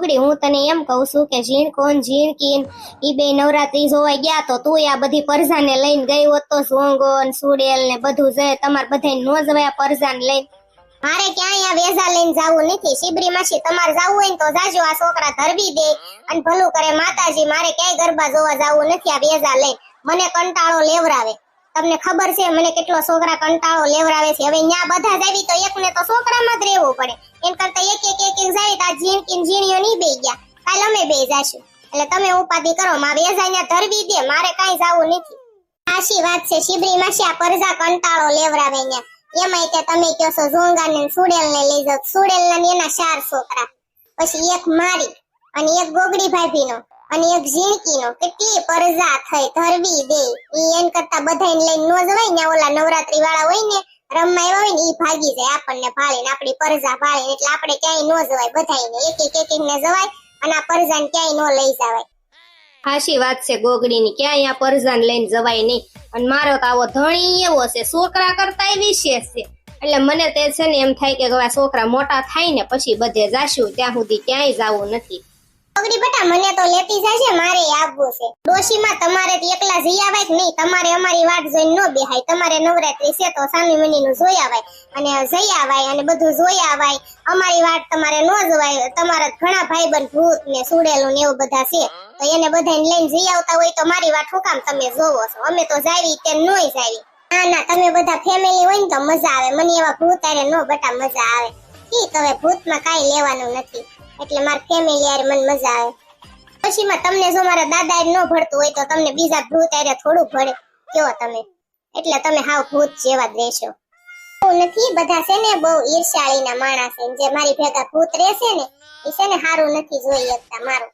છોકરી હું તને એમ કહું છું કે ઝીણ કોણ ઝીણ કીન, ઈ બે નવરાત્રી જોવા ગયા તો તું આ બધી પરજાને લઈને ગઈ હોત તો સોંગો સુડેલ ને બધું જાય તમારે બધાય નો જવાય પરજાને લઈને. મારે ક્યાંય આ વેઝા લઈને જવું નથી. શિબરી માસી તમારે જવું હોય ને તો જાજો, આ છોકરા ધરવી દે અને ભલું કરે માતાજી. મારે ક્યાંય ગરબા જોવા જવું નથી આ વેઝા લઈને. મને કંટાળો લેવરાવે. તમને ખબર છે, મને કેટલો છોકરા કંટાળો લેવરાવે છે. હવે ન્યા બધા જાવી તો એકને તો છોકરામાં જ રહેવું પડે. એમ કરતા એક એક એક એક જાય તો આ ઝીણકી ને ઝીણીઓ નહીં બે ગયા. કાલ અમે બે જાશું. એટલે તમે ઉપાધિ કરો માં ન્યા ધરવી દે, મારે કાંઈ જાવું નથી. આશી વાત છે, શિબરી માસી આ પરજા કંટાળો લેવરાવે ને એમાંય તે તમે કહો છો ઝોંગા ને સુડેલ ને લઈ જાવ સુડેલ ના એના ચાર છોકરા. પછી એક મારી અને એક ગોગડી ભાભી નો અને એક ઝીણકીનો નો તે પરજા થઈ ધરવી દે. ઈ એન કરતા બધાને લઈને નો જવાય ને ઓલા નવરાત્રી વાળા હોય ને, રમવા આવ્યા હોય ને, ઈ ભાગી જાય. આપણને ભાળીને આપણી પરજા ભાળીને, એટલે આપણે ક્યાંય નો જવાય બધાયને. એક એક એક ને જવાય અને આ પરજાને ક્યાંય નો લઈ જવાય. ખાસી વાત છે ગોગડીની, ક્યાંય આ પરજાન લઈને જવાય નહીં. અને મારો તો આવો ધણી એવો છે, છોકરા કરતા વિશેષ છે. એટલે મને તે છે ને એમ થાય કે છોકરા મોટા થાય ને, પછી બધે જાશું, ત્યાં સુધી ક્યાંય જાવું નથી. ગોગડી બેટા, મને તો લેતી જશે મારે આવવું છે. ડોશીમાં તમારે એકલા જઈ આવાય કે નહીં? તમારે અમારી વાટ જોઈને ન બેહાય. તમારે નવરાત્રી છે તો સામી મની નું જોઈ આવાય. અને જઈ આવાય અને બધું જોઈ આવાય. અમારી વાટ તમારે ન જોવાય. તમારા ઘણા ભાઈબંધ ભૂત ને સુડેલું ને એવું બધા છે. તો એને બધાને લઈને જઈ આવતા હોય તો મારી વાત હું કામ તમે જોવો છો? અમે તો જાવી તે નોય જાવી. ના ના, તમે બધા ફેમિલી હોય ને તો મજા આવે. મને એવા ભૂત આરે નો બટા મજા આવે. ઠીક હવે ભૂતમાં કઈ લેવાનું નથી. એટલે મારી ફેમિલી યાર મને મજા આવે. પછીમાં તમને જો મારા દાદા ન ભળતું હોય તો તમને બીજા ભૂત આરે થોડું ભળે કેવો તમે? એટલે તમે હાવ ભૂત જેવા જ બહુ નથી, બધા છે ને બહુ ઈર્ષાળીના માણસ છે જે મારી ભેગા ભૂત રહેશે ને એ છે ને સારું નથી જોઈ શકતા મારું.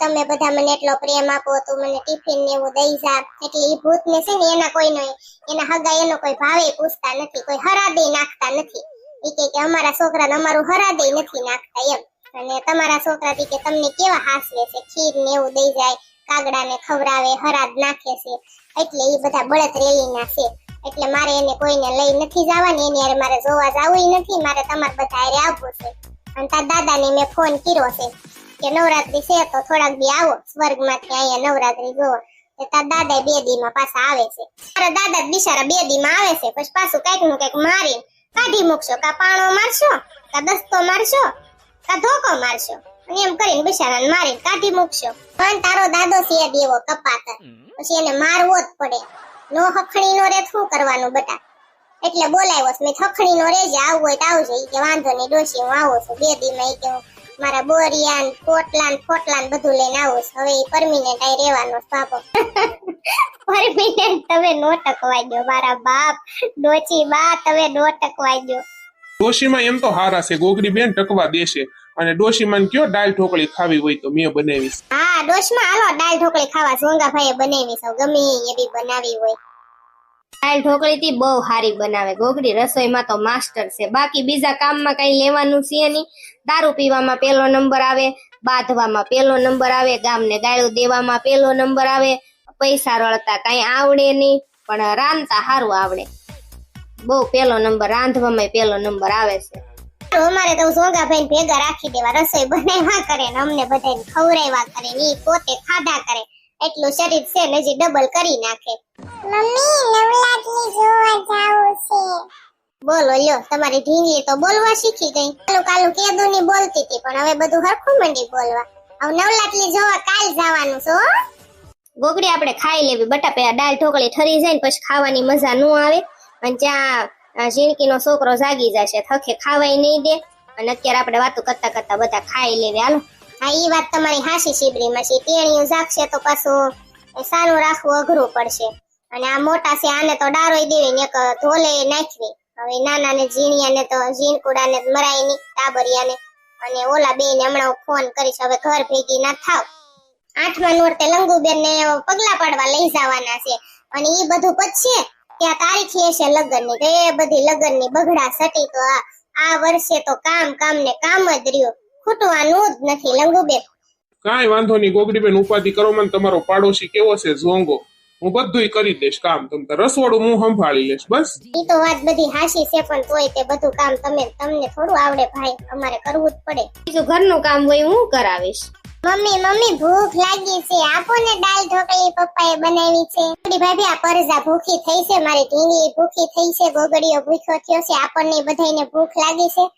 તમે બધા મને એટલો પ્રેમ આપો, તું મને ટિફિન ને એવું દઈ જા. એટલે એ ભૂત ને છે ને એના કોઈ નહીં, એના હગા એનો કોઈ ભાવે પૂછતા નથી, કોઈ હરાદે નાખતા નથી. એ કે અમારા છોકરાને અમારું હરાદે નથી નાખતા એમ. અને તમારા છોકરા થી કે તમને કેવા હાસવે છે? ખીર ને એવું દઈ જાય, કાગડાને ખવરાવે હરાદ નાખે છે. એટલે એ બધા બળદ રેલીના છે. એટલે મારે એને કોઈને લઈ નથી જવાની, એની હારે મારે જોવા જવું નથી, મારે તમાર બધા હારે આવવું છે. અને તાર દાદાને મેં ફોન કર્યો છે કે નવરાત્રી છે તો થોડાક દી આવો, સ્વર્ગમાંથી અહીંયા નવરાત્રી જોવો એ તાર દાદા બે દી માં પાછા આવે છે. તારા દાદા બિચારા બે દી માં આવે છે, પછી પાછું કંઈકનું કંઈક મારી કાઢી મૂકશો. કા પાણો મારશો, કા દસ્તો મારશો કા ધોકો મારશો. અને એમ કરીને બિચારાને મારી કાઢી મૂકશો. પણ તારો દાદો જ એવો કપાતર. પછી એને મારવો જ પડે. નો હખણી નો રે શું કરવાનું બટા? એટલે બોલાવ્યો મેં હખણી નો રેજે આવું હોય તો આવજો. કે વાંધો નહીં ડોશી, હું આવું છું. બે દી માં કે મારા બોરિયા ને પોટલા ને ફોટલા ને બધું લઈને આવું છું. હવે ઈ પરમિનેન્ટ આઈ રહેવાનો પાપો. પરમિનેન્ટ તમે નો ટકવાઈ દો મારા બાપ, ડોચી બા, તમે નો ટકવાઈ દો ડોશીમાં એમ તો હારા છે ગોગરી બેન ટકવા દેશે. અને ડોશીમાં કયો દાળ ઢોકળી ખાવી હોય તો મેં બનાવીશ. હા ડોશમાં હાલો દાળ ઢોકળી ખાવા સોંગા ભાઈએ બનાવી સૌ ગમે એવી બનાવી હોય. દાળ ઢોકળી થી બહુ સારી બનાવે. ગોગડી રસોઈમાં તો માસ્ટર છે. બાકી બીજા કામમાં કઈ લેવાનું છે નહીં. દારૂ પીવામાં પેલો નંબર આવે બાંધવામાં પેલો નંબર આવે ગામને ગાળું દેવામાં પેલો નંબર આવે. પૈસા રળતા કઈ આવડે નહીં પણ રાંધતા સારું આવડે. બહુ પેલો નંબર રાંધવામાં પેલો નંબર આવે છે. અમારે તો સોગાભાઈ ભેગા રાખી દેવા રસોઈ બનાવ્યા કરે ને અમને બધાને ખવડાવ્યા કરે ને ઈ પોતે ખાધા કરે. એટલું શરીર છે ને હજી ડબલ કરી નાખે. મમ્મી નવલાટની જોવા જાવું છે. બોલો લ્યો તમારી ઢીંગલી તો બોલવા શીખી ગઈ. કાલુ કાલુ કેદુની બોલતી હતી પણ હવે બધું હરખું મંડી બોલવા. હવે નવલાટલી જોવા કાલ જવાનું છે ગોગડી આપણે ખાઈ લેવી બટા પેલા દાળ ઢોકળી ઠરી જાય ને પછી ખાવાની મજા ન આવે. અને ત્યાં ઝીણકીનો છોકરો જાગી જશે, થકે ખાવાય નહીં દે. અને અત્યારે આપણે વાતો કરતા કરતા બધા ખાઈ લેવી. હાલો. હા એ વાત તમારી હાસી શીબરી માં તેણીયું જાગશે તો પાછું સારું રાખવું અઘરું પડશે. અને આ મોટા છે, આને તો ડારોય દેવી ને ધોલે નાખવી. હવે નાના ને ઝીણિયાને તો, ઝીણકુડાને મરાય નહીં, ટાબરિયાને. અને ઓલા બે ને હમણાં ફોન કરીશ, હવે ઘર ભેગી ના થાવ. આઠમા નોરતે લંગુબેન ને પગલા પાડવા લઈ જવાના છે. અને એ બધું પછી ત્યાં તારીખ લેશે લગ્નની તો એ બધી લગ્નની બગડા સટી તો આ આ વર્ષે તો કામ કામ ને કામ જ રહ્યું. ખૂટવાનું જ નથી લંગુબેન કાંઈ વાંધો નહીં ગોગડી બેન ઉપાધિ કરો મને તમારો પાડોશી કેવો છે ઝોંગો. હું બધુંય કરી દઈશ કામ તમને રસોડું હું સંભાળી લઈશ બસ. એ તો વાત બધી હાશી છે પણ તોય તે બધું કામ તમે તમને થોડું આવડે ભાઈ અમારે કરવું જ પડે. બીજું ઘરનું કામ હોય હું કરાવીશ. મમ્મી મમ્મી ભૂખ લાગી છે. આપો ને દાલ ઢોકળી પપ્પાએ બનાવી છે. થોડી ભાભી આ પરજા ભૂખી થઈ છે. મારી ઢીંગલી ભૂખી થઈ છે. ગોગડીઓ ભૂખ્યો થયો છે. આપણને બધાને ભૂખ લાગી છે.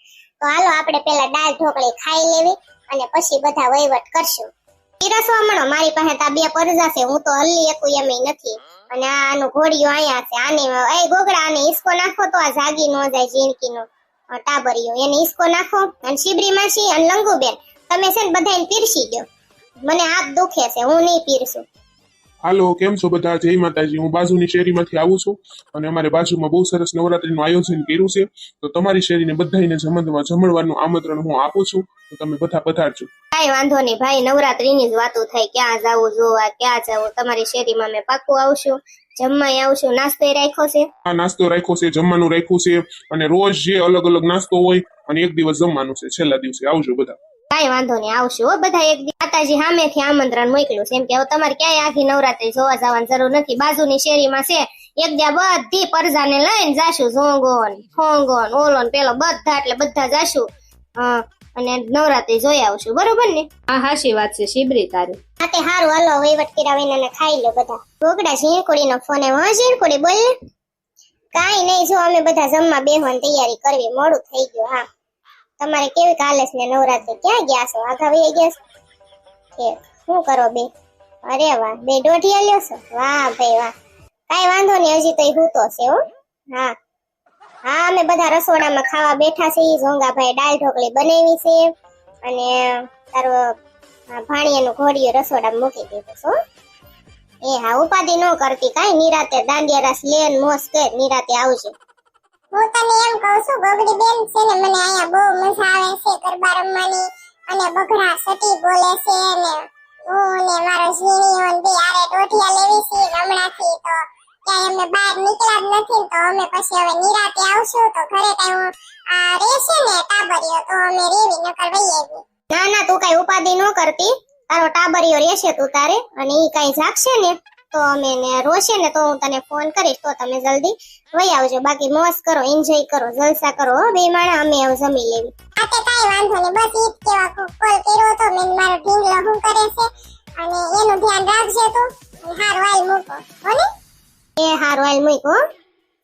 તો હાલો આપણે પેલા દાલ ઢોકળી ખાઈ લેવી અને પછી બધા વહીવટ કરશું. પીરસવા મળો મારી પાસે તો બે પરજા છે. હું તો હલ્લી એકું એમ નથી. અને આનું ઘોડિયું અહીંયા છે. આને એ ગોગડા આને ઈસકો નાખો તો આ જાગી નો જાય ઝીણકીનો. અ, ટાબરિયો એને ઈસકો નાખો. અને શિબરી માસી અને લંગુબેન. તમે છે ને બધાને પીરસી દો. મને હાથ દુખે છે હું નહીં પીરસું. હાલો કેમ છો બધા? જય માતાજી. હું બાજુની શેરીમાંથી આવું છું અને અમારે બાજુમાં બહુ સરસ નવરાત્રીનું આયોજન કર્યું છે. તો તમારી શેરીને બધાને જમવામાં જમણવાનું આમંત્રણ હું આપું છું. તો તમે બધા પધારજો. કાંઈ વાંધો નહીં ભાઈ નવરાત્રીની જ વાતો થાય. ક્યાં જાવું જોવા ક્યાં જાવું? તમારી શેરીમાં મેં પાકું આવશું. જમવાય આવશું. નાસ્તો રાખ્યો છે? આ નાસ્તો રાખ્યો છે જમવાનું રાખ્યું છે. અને રોજ જે અલગ અલગ નાસ્તો હોય અને એક દિવસ જમવાનું છે. છેલ્લા દિવસે. આવજો બધા. કાંઈ વાંધો નહીં આવશું હો. બધા એક માતાજી સામેથી આમંત્રણ મોકલ્યું છે. એમ કે હવે તમારે ક્યાંય આખી નવરાત્રી જોવા જવાની જરૂર નથી. બાજુની શેરીમાં છે. એક દી બધી પરજાને લઈને જાશું. ઝોંગોન ફોંગોન ઓલોન પેલો બધા એટલે બધા જાશું. અને નવરાત્રી જોઈ આવશું. બરોબર ને? હા હાશી વાત છે શિબરી તારી. હા તે હારું. હાલો વહીવટ કર્યા ને ખાઈ લો બધા. ગોગડા ઝીણકુડી નો ફોન આવ્યો. હા ઝીણકુડી બોલ કાઈ કાંઈ નહીં જો અમે બધા જમવા બેહવાની તૈયારી કરવી મોડું થઈ ગયું હા. તમારે કેવી કાલે છે નવરાત્રી? ક્યાં ગયા છો? આઘા વહી ગયા છો? કે શું કરો બે? અરે વાહ, બે દોઢિયા લ્યો છો? વાહ ભાઈ વાહ. કાંઈ વાંધો નહીં, હજી તો હૂતો છે હો. હા. હા, અમે બધા રસોડામાં ખાવા બેઠા છીએ. ઝોંગાભાઈ દાળ ઢોકળી બનાવી છે. અને તારો ભાણિયાનું ઘોડિયું રસોડામાં મૂકી દીધું છો એ હા, ઉપાધિ ન કરતી. કાંઈ નિરાતે દાંડિયા રસ લે મોસ કર, નિરાતે આવજે. હું તને એમ કહું છું ગોગડી બેન છે ને, મને અહીંયા બહુ મજા આવે છે ગરબા રમવાની અને બગડા સટી બોલે છે ને. હું ને મારો ઝીણીઓ ને બે આરે ટોઠિયા લેવી છે હમણાંથી તો ક્યાંય અમે બહાર નીકળ્યા જ નથી તો અમે પછી હવે નિરાતે આવશું, તો ઘરે કઈ હું આ રહેશે ને ટાબરિયો તો અમે રેવી, નકર વહી ના ના, તું કઈ ઉપાધિ ન કરતી. તારો ટાબરિયો રહેશે તું તારે, અને ઈ કઈ જાગશે ને? તો અમે ને રોશે ને તો હું તને ફોન કરીશ તો તમે જલ્દી વહી આવજો. બાકી મોજ કરો એન્જોય કરો જલસા કરો હો બે માણા અમે હવે જમી લેવી. આ તે કાંઈ વાંધો નહીં બસ ઈ કેવા કોલ કર્યો તો મેં મારો ઢીંગલો શું કરે છે અને એનું ધ્યાન રાખજે તું હાર વાલ મૂકો હો ને? એ હારું હાલ મૂકો હો.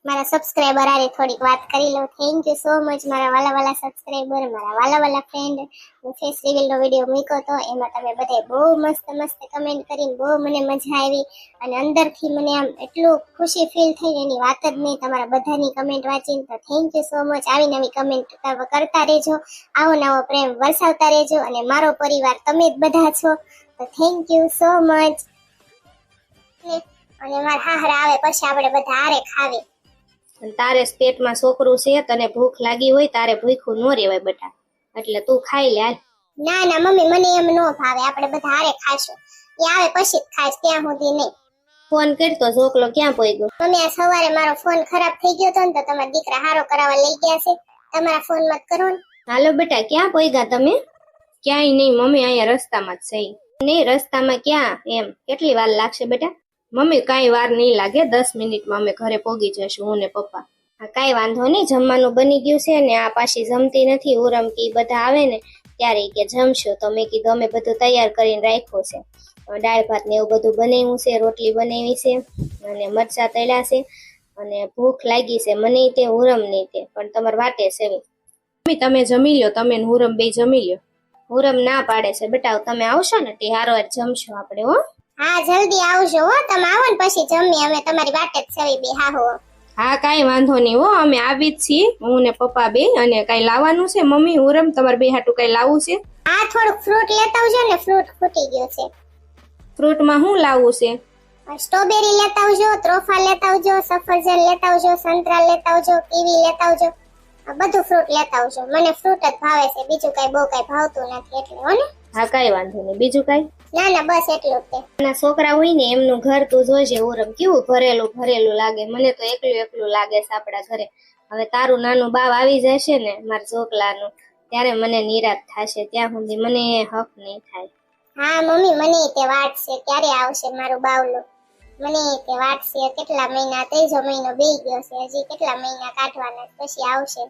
મારા સબસ્ક્રાઇબર આરે થોડીક વાત કરી લઉં. થેન્ક યુ સો મચ મારા વાલા વાલા સબસ્ક્રાઇબર મારા વાલા વાલા ફ્રેન્ડ હું ફેસ રિવીલનો વીડિયો મૂક્યો તો એમાં તમે બધાએ બહુ મસ્ત મસ્ત કમેન્ટ કરીને બહુ મને મજા આવી. અને અંદરથી મને આમ એટલું ખુશી ફીલ થઈ એની વાત જ નહીં, તમારા બધાની કમેન્ટ વાંચીને તો થેન્ક યુ સો મચ આવી નવી કમેન્ટ કરતા રહેજો. આવો નવો પ્રેમ વરસાવતા રહેજો. અને મારો પરિવાર, તમે જ બધા છો. તો થેન્ક યુ સો મચ અને મારા હાહરા આવે પછી આપણે બધા હારે ખાવી. તારે પેટમાં છોકરું છે તને ભૂખ લાગી હોય તારે ભૂખું ન રહેવાય બેટા. એટલે તું ખાઈ લે ના ના મમ્મી મને એમ ન ભાવે. આપણે બધા હારે ખાશું. એ આવે પછી જ ખાઈશ ત્યાં સુધી નહીં. ફોન કરતો છોકલો ક્યાં પોઈ મમ્મી આ સવારે મારો ફોન ખરાબ થઈ ગયો હતો ને તો તમારા દીકરા હારો કરાવવા લઈ ગયા છે. તમારા ફોન મત કરો ને. હાલો બેટા ક્યાં પોઈ ગયા તમે? ક્યાંય નહીં મમ્મી અહીંયા રસ્તામાં જ છે. નહીં રસ્તામાં ક્યાં? એમ કેટલી વાર લાગશે બેટા? મમ્મી કાંઈ વાર નહીં લાગે. દસ મિનિટમાં અમે ઘરે પોગી જશું હું ને પપ્પા. હા કાંઈ વાંધો નહીં. જમવાનું બની ગયું છે ને આ પાછી જમતી નથી. ઉરમ કે બધા આવે ને ત્યારે કે જમશો. તો મેં કીધું અમે બધું તૈયાર કરીને રાખ્યું છે. દાળ ભાત ને એવું બધું બનાવ્યું છે રોટલી બનાવી છે અને મરચા તળ્યા છે અને ભૂખ લાગી છે. મને તે હુરમ નહીં તે. પણ તમારે વાતે છે. મમ્મી તમે જમી લ્યો. તમે હુરમ બે જમી લ્યો. હુરમ ના પાડે છે. બેટા તમે આવશો ને તે હાર જમશું આપણે હો. હા જલ્દી આવજો હો. તમે આવો ને પછી જમી અમે તમારી વાટે જ સવી બે. હા હો. હા કાંઈ વાંધો નહીં હો. અમે આવી જ છીએ હું ને પપ્પા બે અને કાંઈ લાવવાનું છે. મમ્મી ઉરમ તમારે બે હાટું કાંઈ લાવવું છે? આ થોડુંક ફ્રૂટ લેતા આવજો ને ફ્રૂટ ખૂટી ગયો છે. ફ્રૂટમાં શું લાવવું છે? સ્ટ્રોબેરી લેતા આવજો ત્રોફા લેતા આવજો સફરજન લેતા આવજો સંતરા લેતા આવજો કીવી લેતા આવજો. આ બધું ફ્રૂટ લેતા આવજો. મને ફ્રૂટ જ ભાવે છે બીજું કઈ બહુ કઈ ભાવતું નથી એટલે હો ને. હા કાંઈ વાંધો નહીં. બીજું કાંઈ? ના ના બસ એટલું જ તે. છોકરા હોય ને એમનું ઘર તું જોજે ઉરમ કેવું ભરેલું ભરેલું લાગે. મને તો એકલું એકલું લાગે છે આપણા ઘરે. હવે તારું નાનું બાવ આવી જશે ને મારા છોકલાનું ત્યારે મને નિરાશ થશે. ત્યાં સુધી મને હક નહીં થાય. હા મમ્મી મને તે વાત છે. ક્યારે આવશે મારું બાવલું? મને તે વાટશે કેટલા મહિના ત્રીજો મહિનો બે ગયો છે. હજી કેટલા મહિના કાઢવાના પછી આવશે.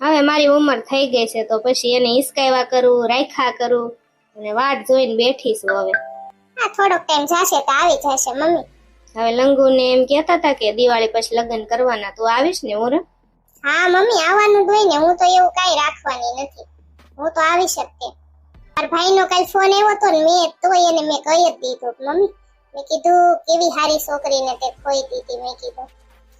હવે મારી ઉંમર થઈ ગઈ છે તો પછી એને હિસકાવ્યા કરું રાખ્યા કરું. અને વાટ જોઈને બેઠી છું હવે. હા થોડોક ટાઈમ જશે તો આવી જશે મમ્મી. હવે લંગુને એમ કહેતા હતા કે દિવાળી પછી લગ્ન કરવાના તું આવીશ ને ઓર હા મમ્મી આવવાનું જ હોય ને હું તો એવું કઈ રાખવાની નથી. હું તો આવી શકતે. મારા ભાઈનો કાલ ફોન આવ્યો તો ને મેં તોય એને મેં કહી જ દીધું. મમ્મી મેં કીધું કેવી સારી છોકરીને તે ખોઈ દીધી મેં કીધું.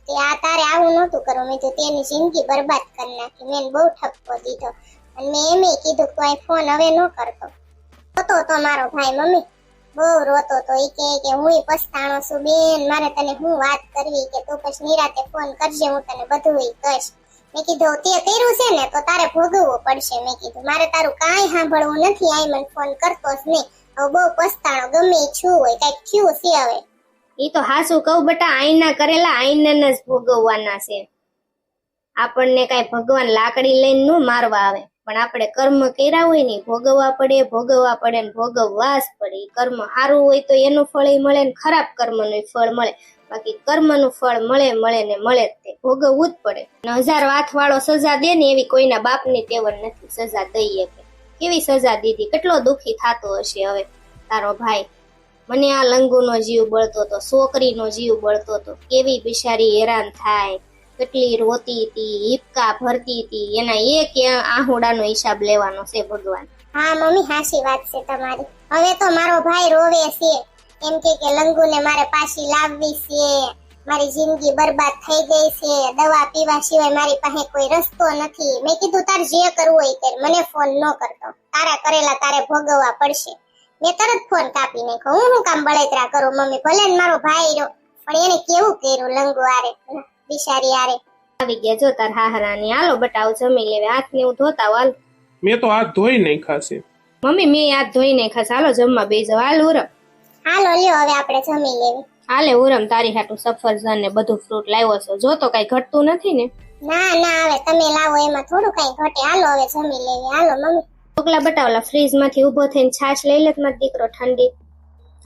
તે આ તારે આવું નહોતું કરવું. મેં તો તેની જિંદગી બરબાદ કરી નાખી. મેં બહુ ઠપકો દીધો. અને મેં એમ કીધું કે તું ફોન હવે ન કરતો. રોતો તો મારો ભાઈ મમ્મી. બહુ રોતો તો એ કે કે હું પસ્તાણો છું બેન, મારે તને હું વાત કરવી કે તું પછી નિરાતે ફોન કરજે, હું તને બધું કહીશ. મેં કીધું, તે કર્યું છે ને, તો તારે ભોગવવું પડશે. મેં કીધું, મારે તારું કાંઈ સાંભળવું નથી આઈ મને ફોન કરતો જ નહીં. હવે બહુ પસ્તાણો, ગમે છું હોય, કંઈક થયું છે હવે. એ તો હાસું કહું, બટા આઈના કરેલા આઈના જ ભોગવવાના છે. આપણને કઈ ભગવાન લાકડી લઈને નું મારવા આવે. પણ આપણે કર્મ કર્યા હોય ને ભોગવવા પડે ભોગવવા પડે ને ભોગવવા જ પડે કર્મ સારું હોય તો એનું ફળ મળે ને ખરાબ કર્મનું નું ફળ મળે. બાકી કર્મનું ફળ મળે મળે ને મળે તે. ભોગવવું જ પડે. ને હજાર વાત વાળો સજા દે ને એવી કોઈના બાપની તેવર નથી. સજા દઈએ કે. કેવી સજા દીધી? કેટલો દુખી થતો હશે હવે તારો ભાઈ. મને આ લંગુનો જીવ બળતો તો, છોકરીનો જીવ બળતો તો. કેવી બિચારી હેરાન થાય. કેટલી રોતી હતી, હિપકા ભરતી હતી, એના એક આહુડાનો હિસાબ લેવાનો છે ભગવાન. હા, મમ્મી, હાસી વાત છે તમારી. હવે તો મારો ભાઈ રોવે છે. એમ કે કે લંગુને મારે પાછી લાવવી છે. મારી જિંદગી બરબાદ થઈ ગઈ છે. દવા પીવા સિવાય મારી પાસે કોઈ રસ્તો નથી. મેં કીધું, તાર જે કરવું હોય તે મને ફોન ન કરતો. તારા કરેલા તારે ભોગવવા પડશે. મેં તરત ફોન કાપી નાખ્યો. હું હું કામ બળેતરા કરું, મમ્મી? ભલે મારો ભાઈ રહ્યો. પણ એને કેવું કર્યું, લંગુ આરે? બિચારી આરે. આવી ગયા જો તાર હાહરાની હાલો બટાવ જમી લેવે. હાથ ને એવું ધોતા હાલ. મેં તો હાથ ધોઈ નાખ્યા છે. મમ્મી મેં હાથ ધોઈ નાખ્યા છે. હાલો જમવા બે જાવ હાલ ઉરમ. હાલો લ્યો હવે આપણે જમી લેવી. હાલે ઉરમ તારી હાટું સફરજન ને બધું ફ્રૂટ લાવ્યો છો. જો તો કઈ ઘટતું નથી ને. ના ના હવે તમે લાવો એમાં થોડું કઈ ઘટે. હાલો હવે જમી લેવી. હાલો મમ્મી. ઢોકળા બટાવલા ફ્રીજમાંથી ઊભો થઈને છાશ લઈ લે મારો દીકરો ઠંડી.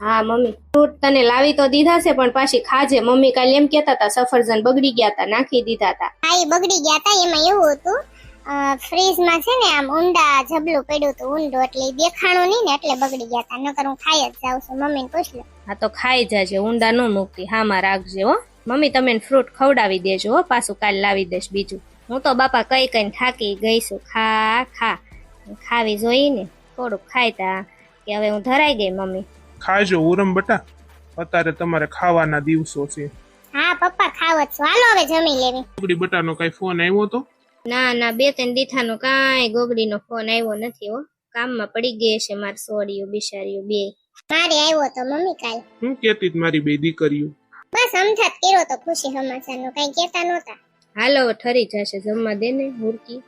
હા મમ્મી. ફ્રૂટ તને લાવી તો દીધા છે પણ પાછી ખાજે. મમ્મી કાલે એમ કેતા હતા સફરજન બગડી ગયા હતા નાખી દીધા હતા. હા એ બગડી ગયા હતા એમાં એવું હતું ફ્રીજમાં છે ને આમ ઊંડા જબલું પડ્યું હતું ઊંડું એટલે દેખાણું નહીં ને એટલે બગડી ગયા હતા. નકર હું ખાઈ જ જાઉં છું મમ્મીને પૂછ લો. હા તો ખાઈ જાજે ઊંડા ન મૂકતી. હામાં રાખજે હો. મમ્મી તમે ફ્રૂટ ખવડાવી દેજો હો. પાછું કાલ લાવી દેશ બીજું. હું તો બાપા કઈ કઈ થાકી ગઈ છું. ખા ખા. ખાવી જોઈ ને. થોડુંક ખાયતા કે હવે હું ધરાઈ ગઈ મમ્મી. ખાજો ઉરમ બટા? અત્યારે તમારે ખાવાના દિવસો છે. હા પપ્પા ખાવ જ છું. હાલો હવે જમી લેવી. ગોગડી બટાનો કઈ ફોન આવ્યો તો? ના ના બે ત્રણ દીઠાનો કાંઈ ગોગડીનો ફોન આવ્યો નથી હો. કામમાં પડી ગઈ છે માર સોડીઓ બિચારીઓ બે. મારે આવ્યો તો મમ્મી કાલ. હું કેતી મારી બે દીકરીઓ. બસ સમજાત કર્યો તો ખુશી સમાચારનો. કઈ કેતા નહોતા. હાલો ઠરી જશે. જમવા દે ને હુરકી.